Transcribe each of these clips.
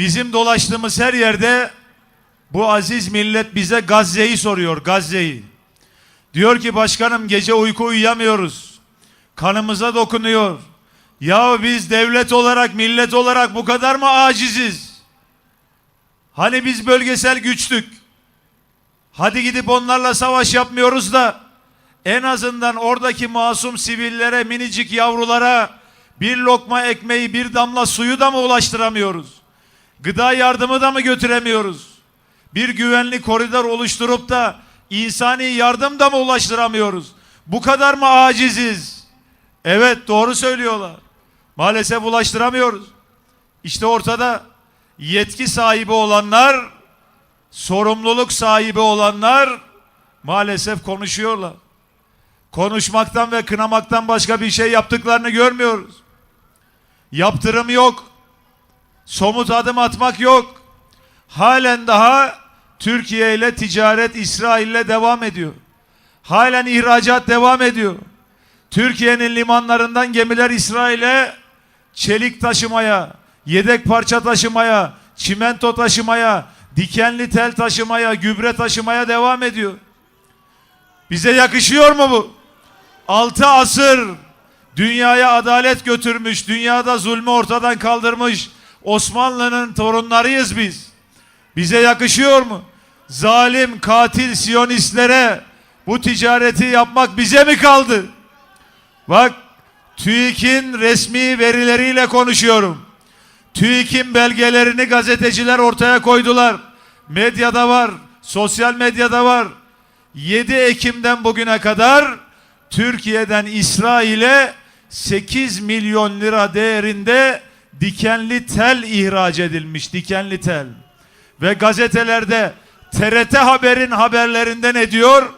Bizim dolaştığımız her yerde bu aziz millet bize Gazze'yi soruyor, Gazze'yi. Diyor ki başkanım gece uyku uyuyamıyoruz. Kanımıza dokunuyor. Ya biz devlet olarak, millet olarak bu kadar mı aciziz? Hani biz bölgesel güçtük. Hadi gidip onlarla savaş yapmıyoruz da en azından oradaki masum sivillere, minicik yavrulara bir lokma ekmeği, bir damla suyu da mı ulaştıramıyoruz? Gıda yardımı da mı götüremiyoruz? Bir güvenli koridor oluşturup da insani yardım da mı ulaştıramıyoruz? Bu kadar mı aciziz? Evet doğru söylüyorlar. Maalesef ulaştıramıyoruz. İşte ortada yetki sahibi olanlar, sorumluluk sahibi olanlar maalesef konuşuyorlar. Konuşmaktan ve kınamaktan başka bir şey yaptıklarını görmüyoruz. Yaptırım yok. Somut adım atmak yok. Halen daha Türkiye ile ticaret İsrail ile devam ediyor. Halen ihracat devam ediyor. Türkiye'nin limanlarından gemiler İsrail'e çelik taşımaya, yedek parça taşımaya, çimento taşımaya, dikenli tel taşımaya, gübre taşımaya devam ediyor. Bize yakışıyor mu bu? Altı asır dünyaya adalet götürmüş, dünyada zulmü ortadan kaldırmış Osmanlı'nın torunlarıyız biz. Bize yakışıyor mu? Zalim, katil, siyonistlere bu ticareti yapmak bize mi kaldı? Bak TÜİK'in resmi verileriyle konuşuyorum. TÜİK'in belgelerini gazeteciler ortaya koydular. Medyada var, sosyal medyada var. 7 Ekim'den bugüne kadar Türkiye'den İsrail'e 8 milyon lira değerinde dikenli tel ihraç edilmiş. Dikenli tel. Ve gazetelerde TRT Haber'in haberlerinde ne diyor?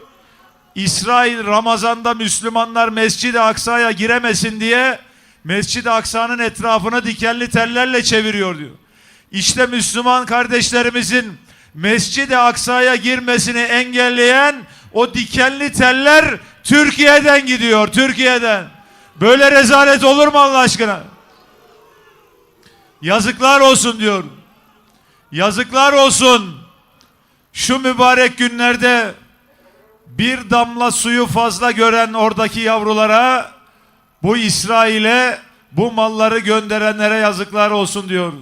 İsrail Ramazan'da Müslümanlar Mescid-i Aksa'ya giremesin diye Mescid-i Aksa'nın etrafını dikenli tellerle çeviriyor diyor. İşte Müslüman kardeşlerimizin Mescid-i Aksa'ya girmesini engelleyen o dikenli teller Türkiye'den gidiyor, Türkiye'den. Böyle rezalet olur mu Allah aşkına? Yazıklar olsun diyorum. Yazıklar olsun. Şu mübarek günlerde bir damla suyu fazla gören oradaki yavrulara bu İsrail'e bu malları gönderenlere yazıklar olsun diyoruz.